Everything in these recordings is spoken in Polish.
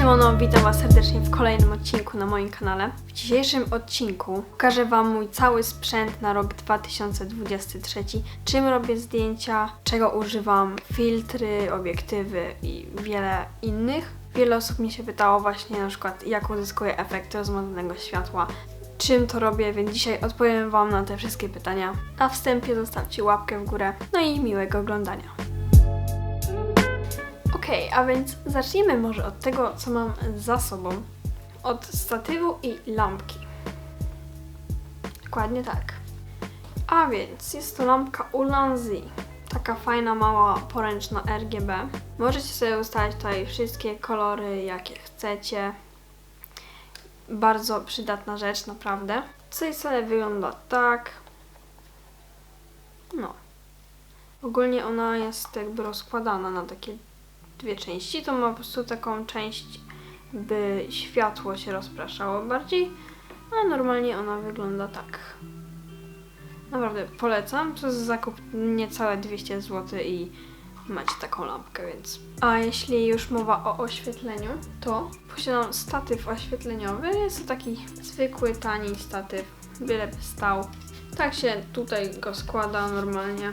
Siemano, witam Was serdecznie w kolejnym odcinku na moim kanale. W dzisiejszym odcinku pokażę Wam mój cały sprzęt na rok 2023, czym robię zdjęcia, czego używam, filtry, obiektywy i wiele innych. Wiele osób mi się pytało właśnie na przykład jak uzyskuję efekt rozmazanego światła, czym to robię, więc dzisiaj odpowiem Wam na te wszystkie pytania. A w wstępie zostawcie łapkę w górę, no i miłego oglądania. Okej, a więc zacznijmy może od tego, co mam za sobą. Od statywu i lampki. Dokładnie tak. A więc jest to lampka Ulanzi. Taka fajna, mała, poręczna RGB. Możecie sobie ustalić tutaj wszystkie kolory, jakie chcecie. Bardzo przydatna rzecz, naprawdę. Tej strony wygląda tak. No. Ogólnie ona jest jakby rozkładana na takie dwie części. To ma po prostu taką część, by światło się rozpraszało bardziej, a normalnie ona wygląda tak. Naprawdę polecam. To jest zakup niecałe 200 zł i macie taką lampkę, więc. A jeśli już mowa o oświetleniu, to posiadam statyw oświetleniowy. Jest to taki zwykły, tani statyw, byle by stał. Tak się tutaj go składa normalnie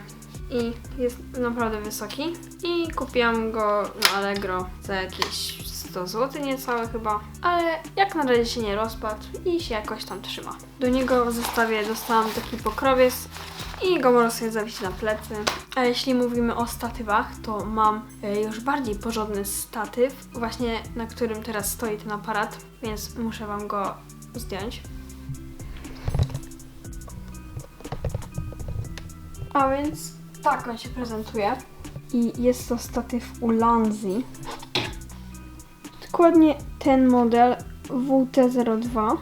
i jest naprawdę wysoki. I kupiłam go na Allegro za jakieś 100 zł niecałe chyba, ale jak na razie się nie rozpadł i się jakoś tam trzyma. Do niego w zestawie dostałam taki pokrowiec i go można sobie zawiesić na plecy. A jeśli mówimy o statywach, to mam e, już bardziej porządny statyw, właśnie na którym teraz stoi ten aparat, więc muszę Wam go zdjąć. A więc tak on się prezentuje. I jest to statyw Ulanzi. Dokładnie ten model WT02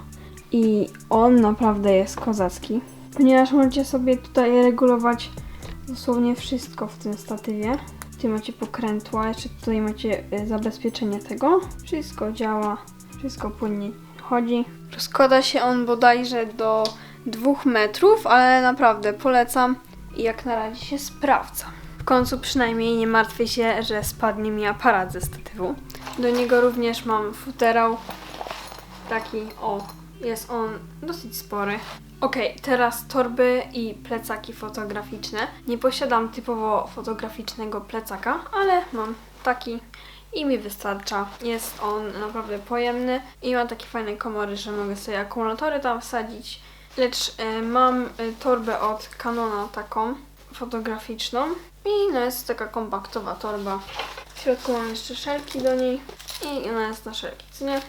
i on naprawdę jest kozacki, ponieważ możecie sobie tutaj regulować dosłownie wszystko w tym statywie. Tutaj macie pokrętła, jeszcze tutaj macie y, zabezpieczenie tego. Wszystko działa, wszystko płynnie chodzi. Rozkłada się on bodajże do 2 metrów, ale naprawdę polecam i jak na razie się sprawdza. W końcu przynajmniej nie martwię się, że spadnie mi aparat ze statywu. Do niego również mam futerał. Taki, o, jest on dosyć spory. Ok, teraz torby i plecaki fotograficzne. Nie posiadam typowo fotograficznego plecaka, ale mam taki i mi wystarcza. Jest on naprawdę pojemny i ma takie fajne komory, że mogę sobie akumulatory tam wsadzić. Lecz e, mam e, torbę od Canona taką fotograficzną i no jest taka kompaktowa torba. W środku mam jeszcze szelki do niej i ona jest na szelki, co nie?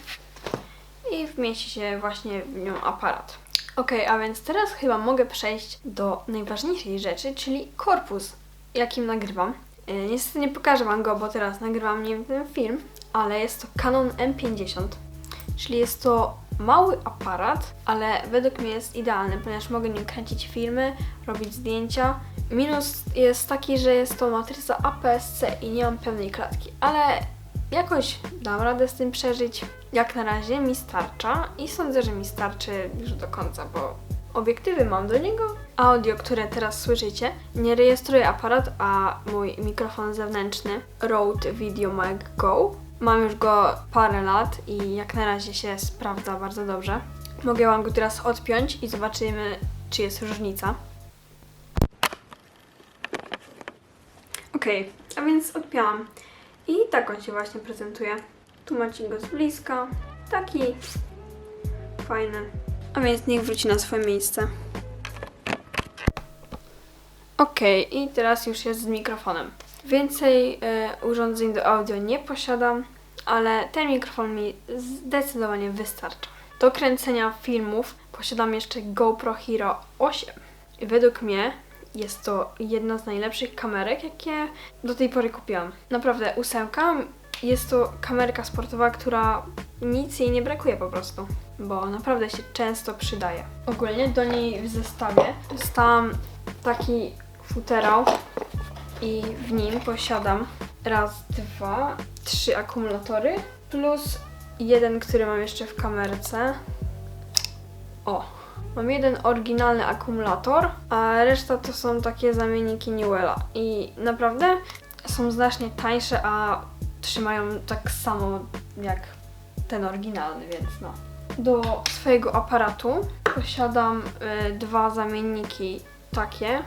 I wmieści się właśnie w nią aparat. Ok, a więc teraz chyba mogę przejść do najważniejszej rzeczy, czyli korpus, jakim nagrywam. E, Niestety nie pokażę Wam go, bo teraz nagrywam nim ten film, ale jest to Canon M50, czyli jest to mały aparat, ale według mnie jest idealny, ponieważ mogę nim kręcić filmy, robić zdjęcia. Minus jest taki, że jest to matryca APS-C i nie mam pełnej klatki, ale jakoś dam radę z tym przeżyć. Jak na razie mi starcza i sądzę, że mi starczy już do końca, bo obiektywy mam do niego. Audio, które teraz słyszycie, nie rejestruje aparat, a mój mikrofon zewnętrzny Rode Video Mic Go. Mam już go parę lat i jak na razie się sprawdza bardzo dobrze. Mogę Wam go teraz odpiąć i zobaczymy, czy jest różnica. Okej, a więc odpięłam. I tak on się właśnie prezentuje. Tu macie go z bliska. Taki fajny. A więc niech wróci na swoje miejsce. Okej, i teraz już jest z mikrofonem. Więcej e, urządzeń do audio nie posiadam, ale ten mikrofon mi zdecydowanie wystarcza. Do kręcenia filmów posiadam jeszcze GoPro Hero 8. I według mnie jest to jedna z najlepszych kamerek, jakie do tej pory kupiłam. Naprawdę, ósemka jest to kamerka sportowa, która nic jej nie brakuje po prostu, bo naprawdę się często przydaje. Ogólnie do niej w zestawie dostałam taki futerał i w nim posiadam raz, dwa, trzy akumulatory plus jeden, który mam jeszcze w kamerce. O, mam jeden oryginalny akumulator, a reszta to są takie zamienniki Newella i naprawdę są znacznie tańsze, a trzymają tak samo jak ten oryginalny, więc no. Do swojego aparatu posiadam y, dwa zamienniki takie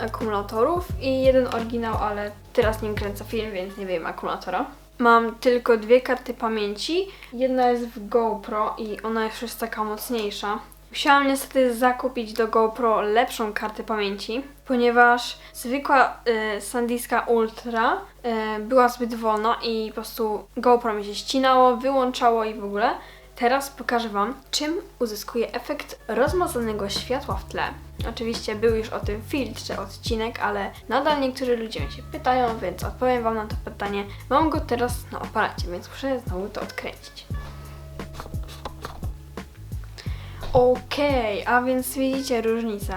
akumulatorów i jeden oryginał, ale teraz nim kręcę film, więc nie wiem akumulatora. Mam tylko dwie karty pamięci. Jedna jest w GoPro i ona już jest taka mocniejsza. Musiałam niestety zakupić do GoPro lepszą kartę pamięci, ponieważ zwykła y, SanDiska Ultra y, była zbyt wolna i po prostu GoPro mi się ścinało, wyłączało i w ogóle. Teraz pokażę Wam, czym uzyskuje efekt rozmazanego światła w tle. Oczywiście był już o tym filtrze odcinek, ale nadal niektórzy ludzie mnie się pytają, więc odpowiem Wam na to pytanie. Mam go teraz na aparacie, więc muszę znowu to odkręcić. Okej, a więc widzicie różnicę.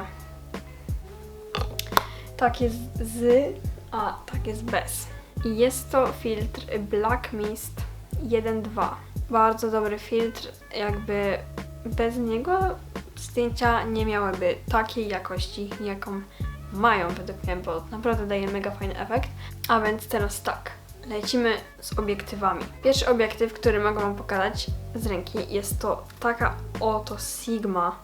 Tak jest z, a tak jest bez. I jest to filtr Black Mist 1.2. Bardzo dobry filtr, jakby bez niego zdjęcia nie miałyby takiej jakości, jaką mają według mnie, bo naprawdę daje mega fajny efekt. A więc teraz tak, lecimy z obiektywami. Pierwszy obiektyw, który mogę Wam pokazać z ręki, jest to taka oto Sigma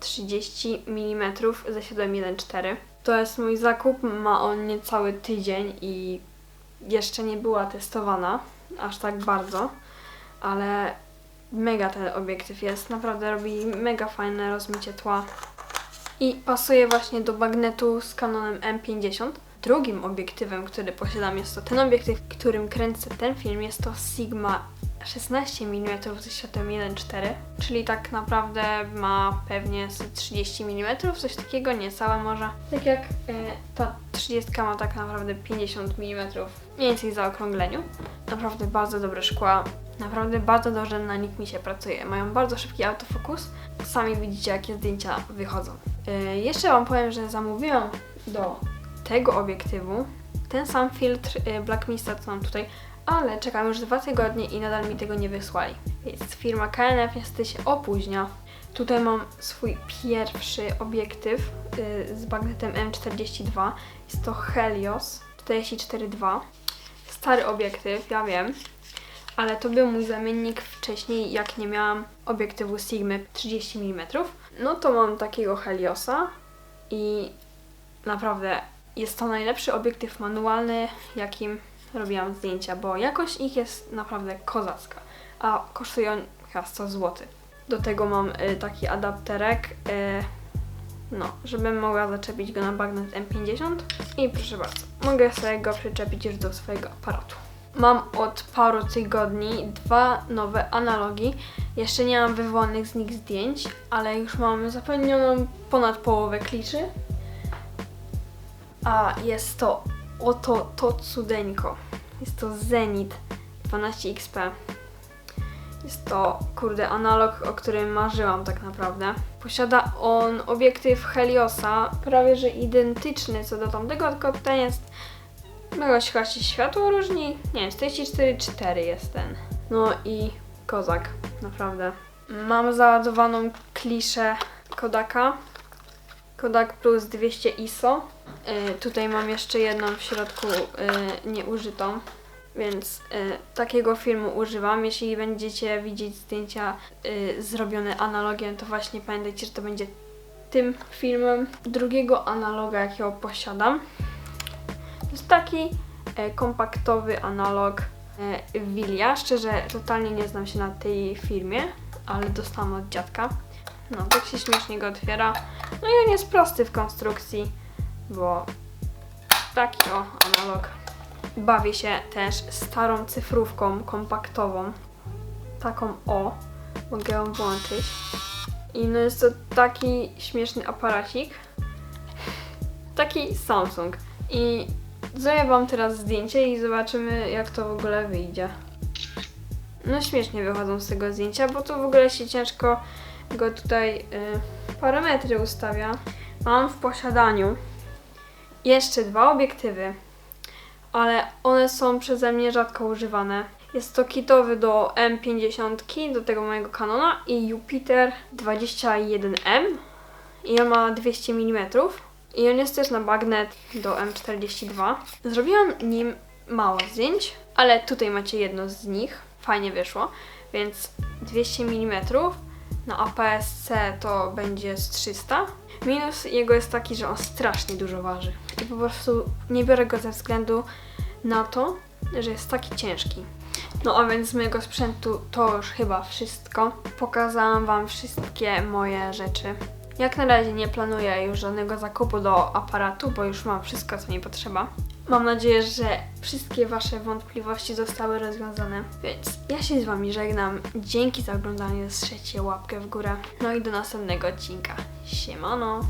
30 mm ze 714. To jest mój zakup, ma on niecały tydzień i jeszcze nie była testowana aż tak bardzo, ale mega ten obiektyw jest, naprawdę robi mega fajne rozmycie tła i pasuje właśnie do bagnetu z Canonem M50. Drugim obiektywem, który posiadam jest to ten obiektyw, którym kręcę ten film, jest to Sigma 16 mm ze światłem 1.4, czyli tak naprawdę ma pewnie z 30 mm, coś takiego, niecałe może. Tak jak e, ta 30 ma tak naprawdę 50 mm, mniej więcej w zaokrągleniu. Naprawdę bardzo dobre szkła, naprawdę bardzo dobrze na nich mi się pracuje. Mają bardzo szybki autofokus, sami widzicie jakie zdjęcia wychodzą. E, jeszcze Wam powiem, że zamówiłam do tego obiektywu ten sam filtr y, Black Mista, co mam tutaj, ale czekam już dwa tygodnie i nadal mi tego nie wysłali. Więc firma KNF niestety się opóźnia. Tutaj mam swój pierwszy obiektyw y, z bagnetem M42. Jest to Helios 44.2. Stary obiektyw, ja wiem, ale to był mój zamiennik wcześniej, jak nie miałam obiektywu Sigmy 30 mm. No to mam takiego Heliosa i naprawdę jest to najlepszy obiektyw manualny, jakim robiłam zdjęcia, bo jakość ich jest naprawdę kozacka, a kosztują chyba 100 zł. Do tego mam y, taki adapterek, y, no, żebym mogła zaczepić go na bagnet M50 i proszę bardzo, mogę sobie go przyczepić już do swojego aparatu. Mam od paru tygodni dwa nowe analogi. Jeszcze nie mam wywołanych z nich zdjęć, ale już mam zapewnioną ponad połowę kliszy. A jest to oto to cudeńko. Jest to Zenit 12XP. Jest to, kurde, analog, o którym marzyłam tak naprawdę. Posiada on obiektyw Heliosa, prawie że identyczny co do tamtego, tylko ten jest... Mega chyba się światło różni. Nie wiem, 44,4 jest ten. No i kozak, naprawdę. Mam załadowaną kliszę Kodaka. Kodak Plus 200 ISO. Y, tutaj mam jeszcze jedną w środku y, nieużytą, więc y, takiego filmu używam. Jeśli będziecie widzieć zdjęcia y, zrobione analogiem, to właśnie pamiętajcie, że to będzie tym filmem. Drugiego analoga, jakiego posiadam, to jest taki e, kompaktowy analog e, Wilia. Szczerze, totalnie nie znam się na tej firmie, ale dostałam od dziadka. No, tak się śmiesznie go otwiera. No i on jest prosty w konstrukcji, bo taki o analog. Bawię się też starą cyfrówką kompaktową. Taką o. Mogę ją włączyć. I no jest to taki śmieszny aparacik. Taki Samsung. I zrobię wam teraz zdjęcie i zobaczymy jak to w ogóle wyjdzie. No śmiesznie wychodzą z tego zdjęcia, bo to w ogóle się ciężko go tutaj y, parametry ustawia. Mam w posiadaniu jeszcze dwa obiektywy, ale one są przeze mnie rzadko używane. Jest to kitowy do M50, do tego mojego Canona i Jupiter 21M i on ma 200 mm i on jest też na bagnet do M42. Zrobiłam nim mało zdjęć, ale tutaj macie jedno z nich. fajnie wyszło, więc 200 mm na APS-C to będzie z 300. Minus jego jest taki, że on strasznie dużo waży i po prostu nie biorę go ze względu na to, że jest taki ciężki. No a więc z mojego sprzętu to już chyba wszystko. Pokazałam Wam wszystkie moje rzeczy. Jak na razie nie planuję już żadnego zakupu do aparatu, bo już mam wszystko, co mi potrzeba. Mam nadzieję, że wszystkie Wasze wątpliwości zostały rozwiązane. Więc ja się z Wami żegnam. Dzięki za oglądanie, strzelcie łapkę w górę. No i do następnego odcinka. Siemano!